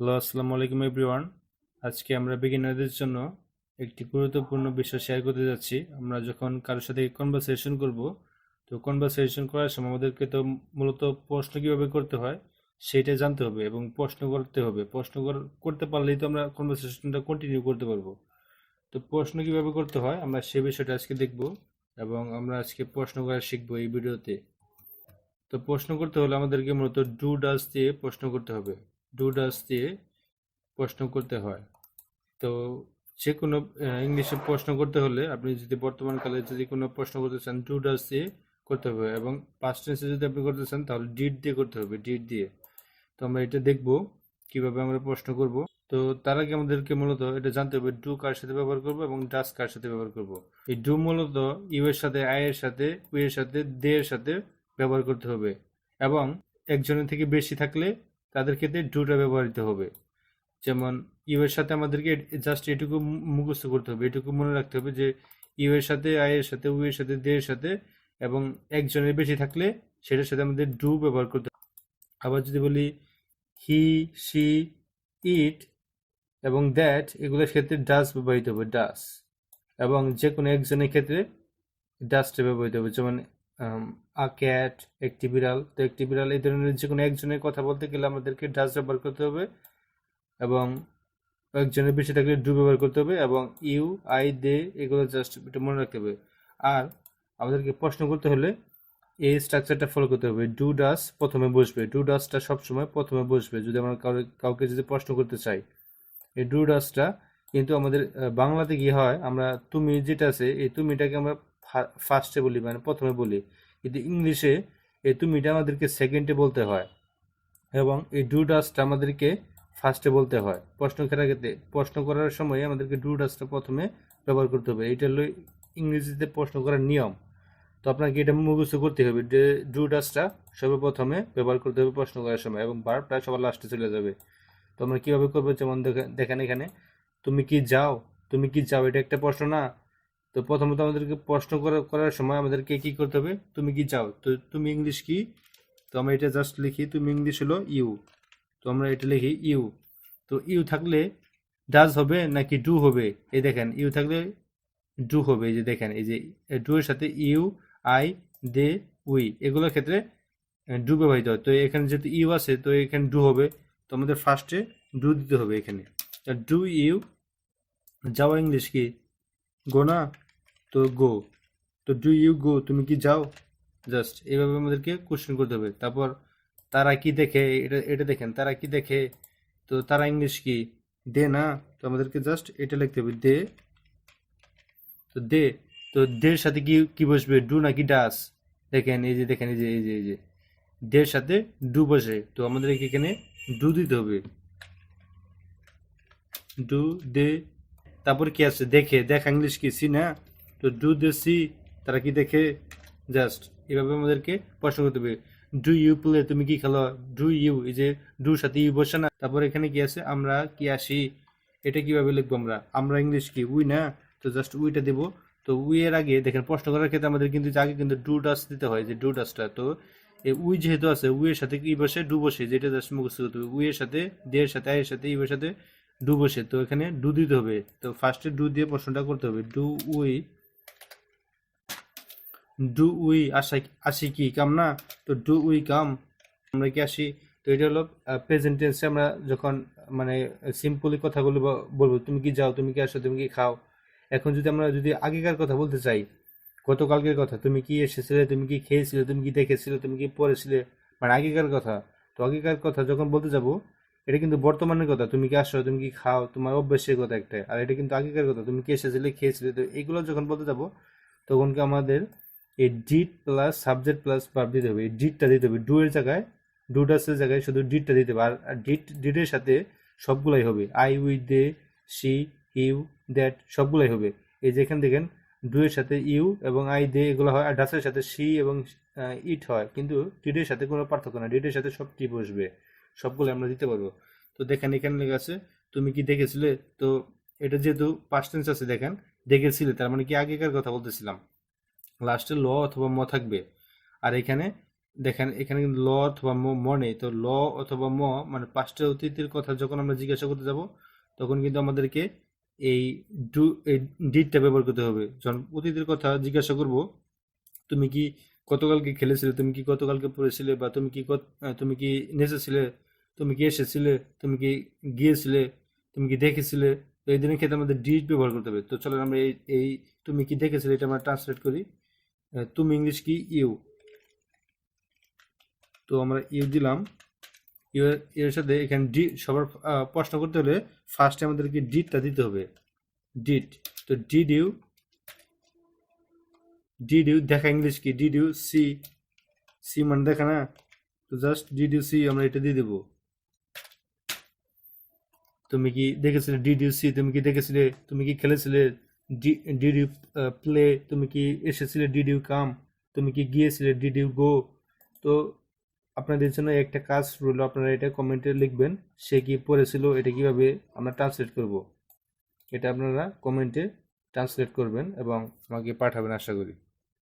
Hello, আসসালামু আলাইকুম everyone. আজকে আমরা বিগিনারদের জন্য একটি গুরুত্বপূর্ণ বিষয় শেয়ার করতে যাচ্ছি। আমরা যখন কারোর সাথে কনভারসেশন করব, তো কনভারসেশন করার সময় আমাদেরকে তো মূলত প্রশ্ন কীভাবে করতে হয় সেটা জানতে হবে এবং প্রশ্ন করতে হবে। প্রশ্ন করতে পারলেই তো আমরা কনভারসেশনটা কন্টিনিউ করতে পারব। তো প্রশ্ন কীভাবে করতে হয় আমরা সে বিষয়টা আজকে দেখব এবং আমরা আজকে প্রশ্ন করা শিখব এই ভিডিওতে। তো প্রশ্ন করতে হলে আমাদেরকে মূলত ডু ডাস দিয়ে প্রশ্ন করতে হবে। ডু ডাস দিয়ে প্রশ্ন করতে হয়। তো যে কোনো ইংলিশে প্রশ্ন করতে হলে আপনি যদি বর্তমানকালে যদি কোনো প্রশ্ন করতে চান ডু ডাস দিয়ে করতে হবে এবং পাস্ট টেন্সে যদি আপনি করতে চান, তাহলে ডিড দিয়ে করতে হবে ডিড দিয়ে। তো আমরা এটা দেখব, কীভাবে আমরা প্রশ্ন করব। তো তার আগে আমাদেরকে মূলত এটা জানতে হবে ডু কার সাথে ব্যবহার করব এবং ডাস কার সাথে ব্যবহার করব। এই ডু মূলত ইউ এর সাথে আই এর সাথে উই এর সাথে দে এর সাথে ব্যবহার করতে হবে এবং একজনের থেকে বেশি থাকলে তাদের ক্ষেত্রে ডুটা ব্যবহৃত হবে। যেমন ইউ এর সাথে আমাদেরকে জাস্ট এটুকু মুখস্থ করতে হবে। এটুকু মনে রাখতে হবে যে ইউ এর সাথে আই এর সাথে উই এর সাথে দে এর সাথে এবং একজনের বেশি থাকলে সেটার সাথে আমাদের ডু ব্যবহার করতে হবে। আবার যদি বলি হি সি ইট এবং দ্যাট এগুলোর ক্ষেত্রে ডাস ব্যবহৃত হবে ডাস এবং যে কোনো একজনের ক্ষেত্রে ডাস্টে ব্যবহৃত হবে। যেমন আ, ক্যাট, একটি বিড়াল। তো একটি বিড়াল এই ধরনের যে কোনো একজনের কথা বলতে গেলে আমাদেরকে ডাস ব্যবহার করতে হবে এবং একজনের বেশি থাকলে ডু ব্যবহার করতে হবে এবং ইউ, আই, দে এগুলো জাস্ট এটা মনে রাখতে হবে। আর আমাদেরকে প্রশ্ন করতে হলে এই স্ট্রাকচারটা ফলো করতে হবে। ডু ডাস প্রথমে বসবে। ডু ডাসটা সবসময় প্রথমে বসবে। যদি আমরা কাউকে কাউকে যদি প্রশ্ন করতে চাই, এই ডু ডাসটা কিন্তু আমাদের বাংলাতে কি হয়, আমরা তুমি যেটা আছে, এই তুমিটাকে আমরা ফার্স্টে বলি মানে প্রথমে বলি কিন্তু ইংলিশে এই তুমিটা আমাদেরকে সেকেন্ডে বলতে হয় এবং এই ডু ডাস্টটা আমাদেরকে ফার্স্টে বলতে হয়। প্রশ্ন করার ক্ষেত্রে প্রশ্ন করার সময় আমাদেরকে ডু ডাস্টটা প্রথমে ব্যবহার করতে হবে। এটা হলো ইংরেজিতে প্রশ্ন করার নিয়ম। তো আপনাকে এটা মুখস্থ করতে হবে যে ডু ডাসটা সর্বপ্রথমে ব্যবহার করতে হবে প্রশ্ন করার সময় এবং বারটা সবার লাস্টে চলে যাবে। তো আমরা কীভাবে করব? যেমন দেখে- দেখেন এখানে, তুমি কি যাও? তুমি কি যাও? এটা একটা প্রশ্ন না। তো প্রথমত আমাদেরকে প্রশ্ন করা- করার সময় আমাদেরকে কি করতে হবে? তুমি কি যাও তো তুমি ইংলিশ কি? তো আমরা এটা জাস্ট লিখি, তুমি ইংলিশ হলো ইউ তো আমরা এটা লিখি ইউ তো ইউ থাকলে ডাজ হবে নাকি ডু হবে? এই দেখেন ইউ থাকলে ডু হবে, এই যে দেখেন, এই যে ডু এর সাথে ইউ আই দে উই এগুলোর ক্ষেত্রে ডু ব্যবহৃত হয়। তো এখানে যেহেতু ইউ আছে, তো এখানে ডু হবে। তো আমাদের ফার্স্টে ডু দিতে হবে এখানে। ডু ইউ যাওয়া ইংলিশ কি? গো না? তো গো তো ডু ইউ গো তুমি কি যাও? জাস্ট এইভাবে আমাদেরকে কোশ্চেন করতে হবে। তারপর তারা কি দেখে? এটা এটা দেখেন, তারা কি দেখে? তো তারা ইংলিশ কি? দে না? তো আমাদেরকে জাস্ট এটা লিখতে হবে, দে। তো দে, তো দের সাথে কি কি বসবে? ডু নাকি ডাস দেখেন, এই যে, দেখেন, এই যে এই যে এই যে। দের সাথে ডু বসে। তো আমাদের এখানে ডু দিতে হবে। Do they. তারপর কি আছে? দেখে, দেখা ইংলিশ কি? সি না? তো ডু দে সি তারা কি দেখে? জাস্ট এভাবে আমাদেরকে প্রশ্ন করতে হবে। ডু ইউ প্লে তুমি কি খেলো? ডু ইউ এই যে ডু সাথে ইউ বসে না। তারপর এখানে কি আছে? আমরা কি আসি? এটা কীভাবে লিখব আমরা? আমরা ইংলিশ কি? উই না? তো জাস্ট উইটা দেবো। তো উই এর আগে দেখেন, প্রশ্ন করার ক্ষেত্রে আমাদের কিন্তু আগে কিন্তু ডু ডাস দিতে হয়, যে ডু ডাসটা তো এই উই যেহেতু আছে উই এর সাথে কি বসে? ডু বসে। যেটা জাস্ট মুখস্থ করতে হবে। উই এর সাথে দে এর সাথে এর সাথে ইউ এর সাথে ডু বসে। তো এখানে ডু দিতে হবে। তো ফার্স্টে ডু দিয়ে প্রশ্নটা করতে হবে। ডু উই ডু উই আসা আসি কি কাম না তো ডু উই কাম আমরা কি আসি তো এটা হলো প্রেজেন্ট টেন্সে আমরা যখন মানে সিম্পলি কথাগুলো বলব তুমি কি যাও তুমি কি আসো তুমি কি খাও এখন যদি আমরা যদি আগেকার কথা বলতে চাই গতকালকের কথা তুমি কি এসেছিলে তুমি কি খেয়েছিলে তুমি কি দেখেছিলে তুমি কি পড়েছিলে মানে আগেকার কথা তো আগেকার কথা যখন বলতে যাব এটা কিন্তু বর্তমানের কথা তুমি কি আসো তুমি কি খাও তোমার অভ্যাসের কথা একটা আর এটা কিন্তু আগেকার কথা তুমি কি এসেছিলে খেয়েছিলে তো এগুলো যখন বলতে যাব তখন কি আমাদের এই ডিট প্লাস সাবজেক্ট প্লাস ভার্ব দিতে হবে। এই ডিটটা দিতে হবে। ডু এর জায়গায় ডু ডাসের জায়গায় শুধু ডিটটা দিতে হবে। আর ডিট ডিটের সাথে সবগুলাই হবে। I we they see you that সবগুলাই হবে। এই যে এখানে দেখেন ডু এর সাথে ইউ এবং আই দে এগুলো হয়। আর ডাসের সাথে সি এবং ইট হয়। কিন্তু ডিটের সাথে কোনো পার্থক্য না। ডিটের সাথে সব টি বসবে? সবগুলো আমরা দিতে পারব। তো দেখেন, এখানে লেখা আছে, তুমি কি দেখেছিলে? তো এটা যেহেতু পাস্ট টেন্স আছে দেখেন, দেখেছিলে। তার মানে কি আগেকার কথা বলতেছিলাম? লাস্টে ল অথবা ম থাকবে। আর এখানে দেখেন, এখানে কিন্তু ল অথবা ম নেই। তো ল অথবা ম মানে পাঁচটা অতীতের কথা যখন আমরা জিজ্ঞাসা করতে যাব, তখন কিন্তু আমাদেরকে এই ডু এই ডিটটা ব্যবহার করতে হবে। যখন অতীতের কথা জিজ্ঞাসা করব, তুমি কি গতকালকে খেলেছিলে? তুমি কি গতকালকে পড়েছিলে? বা তুমি কি তুমি কি নেচেছিলে? তুমি কি এসেছিলে? তুমি কি গিয়েছিলে? তুমি কি দেখেছিলে? তো এই দিনের ক্ষেত্রে আমাদের ডিট ব্যবহার করতে হবে। তো চলো আমরা এই এই তুমি কি দেখেছিলে এটা আমরা ট্রান্সলেট করি। তুমি ইংলিশ কি? ইউ। তো আমরা ইউ দিলাম। ইউ এর- সাথে এখানে ডি, সবার প্রশ্ন করতে হলে ফার্স্টে আমাদেরকে ডিডটা দিতে হবে। ডিড তো ডিড ইউ ডিড ইউ দেখা ইংলিশ কি? ডিড ইউ সি সি মানে দেখা না? তো জাস্ট ডিড ইউ সি আমরা এটা দিয়ে দেবো। তুমি কি দেখেছিলে? ডিড ইউ সি তুমি কি দেখেছিলে? তুমি কি খেলেছিলে? ডিড প্লে তুমি কি এসেছিলে ডিড কাম? তুমি কি গিয়েছিলে ডিডি ইউ গো? তো আপনাদের জন্য একটা কাজ রইল, আপনারা এটা কমেন্টে লিখবেন, সে কি পড়েছিল, এটা কীভাবে আমরা ট্রান্সলেট করব? এটা আপনারা কমেন্টে ট্রান্সলেট করবেন এবং আমাকে পাঠাবেন, আশা করি।